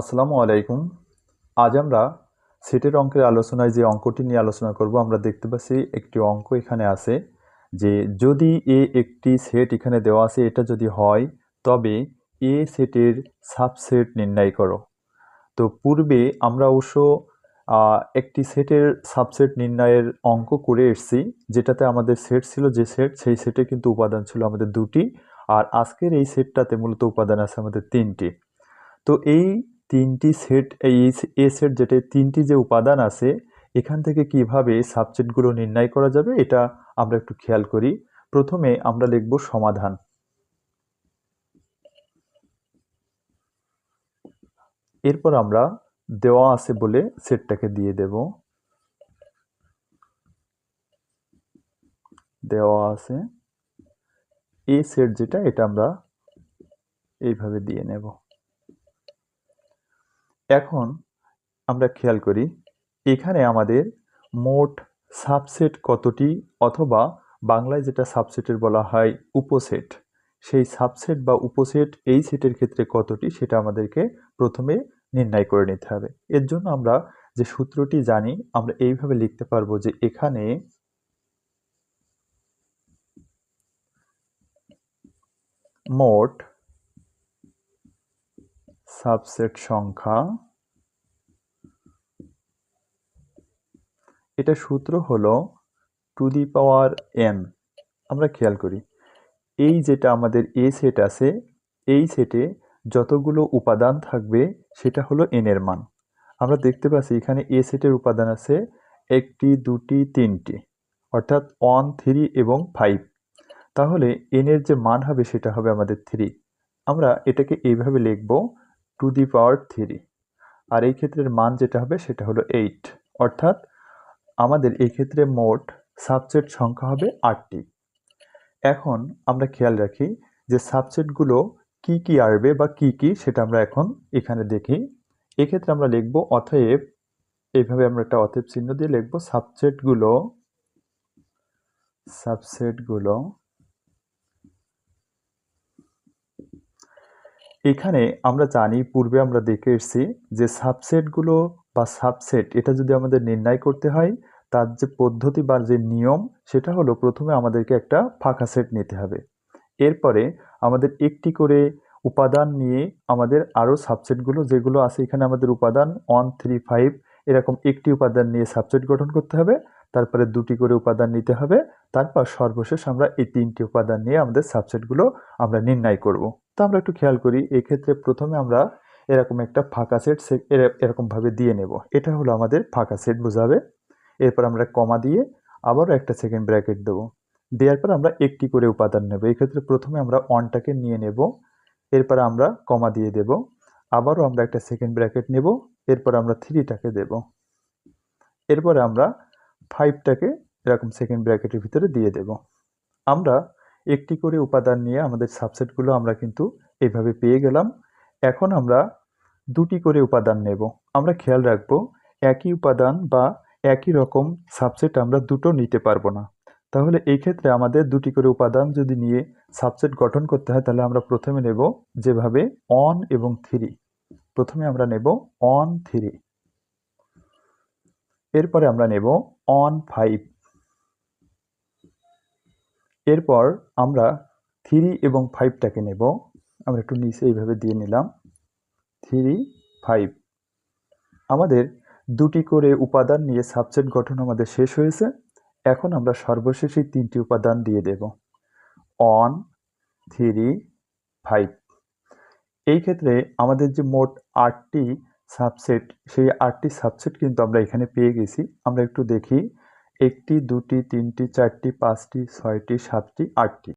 আসসালামু আলাইকুম। আজ আমরা সেটের অঙ্কের আলোচনায় যে অঙ্কটি নিয়ে আলোচনা করব, আমরা দেখতে পাচ্ছি একটি অঙ্ক এখানে আছে যে যদি এ একটি সেট এখানে দেওয়া আছে, এটা যদি হয়, তবে এ সেটের সাবসেট নির্ণয় করো। তো পূর্বে আমরা অবশ্য একটি সেটের সাবসেট নির্ণয়ের অঙ্ক করে এসেছি, যেটাতে আমাদের সেট ছিল যে সেট, সেই সেটে কিন্তু উপাদান ছিল আমাদের দুটি, আর আজকের এই সেটটাতে মূলত উপাদান আছে আমাদের তিনটি। তো এই তিনটি সেট, এই এ সেট যেটা তিনটি যে উপাদান আছে, এখান থেকে কীভাবে সাবজেক্টগুলো নির্ণয় করা যাবে, এটা আমরা একটু খেয়াল করি। প্রথমে আমরা লিখব সমাধান। এরপর আমরা দেওয়া আছে বলে সেটটাকে দিয়ে দেব। দেওয়া আছে। এ সেট যেটা, এটা আমরা এইভাবে দিয়ে নেব। এখন আমরা খেয়াল করি, এখানে আমাদের মোট সাবসেট কতটি অথবা বাংলায় যেটা সাবসেটের বলা হয় উপসেট, সেই সাবসেট বা উপসেট এই সেটের ক্ষেত্রে কতটি সেটা আমাদেরকে প্রথমে নির্ণয় করে নিতে হবে। এর জন্য আমরা যে সূত্রটি জানি, আমরা এইভাবে লিখতে পারব যে এখানে মোট সাবসেট সংখ্যা, এটা সূত্র হলো টু দি পাওয়ার এন আমরা খেয়াল করি, এই যেটা আমাদের এ সেট আছে, এই সেটে যতগুলো উপাদান থাকবে, সেটা হলো এন এর মান। আমরা দেখতে পাচ্ছি এখানে এ সেটের উপাদান আছে, একটি, দুটি, তিনটি, অর্থাৎ ওয়ান থ্রি এবং ফাইভ তাহলে এন এর যে মান হবে, সেটা হবে আমাদের থ্রি আমরা এটাকে এইভাবে লিখব টু দি পাওয়ার থ্রি আর এই ক্ষেত্রের মান যেটা হবে সেটা হলো এইট অর্থাৎ আমাদের এই ক্ষেত্রে মোট সাবসেট সংখ্যা হবে আটটি। এখন আমরা খেয়াল রাখি যে সাবসেটগুলো কি কি আসবে বা কি কি সেটা আমরা এখন এখানে দেখি। এক্ষেত্রে আমরা লিখব অতএব, এইভাবে আমরা একটা অতএব চিহ্ন দিয়ে লিখব সাবসেটগুলো সাবসেটগুলো এখানে আমরা জানি, পূর্বে আমরা দেখে এসেছি যে সাবসেটগুলো বা সাবসেট এটা যদি আমাদের নির্ণয় করতে হয়, তার যে পদ্ধতি বা যে নিয়ম, সেটা হলো প্রথমে আমাদেরকে একটা ফাঁকা সেট নিতে হবে। এরপরে আমাদের একটি করে উপাদান নিয়ে আমাদের আরও সাবসেটগুলো যেগুলো আছে এখানে আমাদের উপাদান ওয়ান থ্রি ফাইভ এরকম একটি উপাদান নিয়ে সাবসেট গঠন করতে হবে, তারপরে দুটি করে উপাদান নিতে হবে, তারপর সর্বশেষ আমরা এই তিনটি উপাদান নিয়ে আমাদের সাবসেটগুলো আমরা নির্ণয় করব। তো আমরা একটু খেয়াল করি, এক্ষেত্রে প্রথমে আমরা এরকম একটা ফাঁকা সেট এরকমভাবে দিয়ে নেব। এটা হলো আমাদের ফাঁকা সেট বোঝাবে। এরপর আমরা কমা দিয়ে আবারও একটা সেকেন্ড ব্র্যাকেট দেবো। দেওয়ার পর আমরা একটি করে উপাদান নেব। এই ক্ষেত্রে প্রথমে আমরা ওয়ানটাকে নিয়ে নেব। এরপর আমরা কমা দিয়ে দেব। আবারও আমরা একটা সেকেন্ড ব্র্যাকেট নেব। এরপর আমরা থ্রিটাকে দেব। এরপরে আমরা ফাইভটাকে এরকম সেকেন্ড ব্র্যাকেটের ভিতরে দিয়ে দেব। আমরা একটি করে উপাদান নিয়ে আমাদের সাবসেটগুলো আমরা কিন্তু এইভাবে পেয়ে গেলাম। এখন আমরা দুটি করে উপাদান নেব। আমরা খেয়াল রাখব, একই উপাদান বা একই রকম সাবসেট আমরা দুটো নিতে পারব না। তাহলে এই ক্ষেত্রে আমাদের দুটি করে উপাদান যদি নিয়ে সাবসেট গঠন করতে হয়, তাহলে আমরা প্রথমে নেব যেভাবে অন এবং থ্রি প্রথমে আমরা নেব অন থ্রি এরপরে আমরা নেব অন ফাইভ এরপর আমরা থ্রি এবং ফাইভটাকে নেব। আমরা একটু নিচে এইভাবে দিয়ে নিলাম। Three, five. আমাদের দুটি করে উপাদান নিয়ে সাবসেট গঠন আমাদের শেষ হয়েছে। এখন আমরা সর্বশেষ তিনটি উপাদান দিয়ে দেব। On three, five. এই ক্ষেত্রে আমাদের যে মোট আটটি সাবসেট সেই আটটি সাবসেট কিন্তু আমরা এখানে পেয়ে গেছি। আমরা একটু দেখি। একটি দুটি তিনটি চারটি পাঁচটি ছয়টি সাতটি আটটি।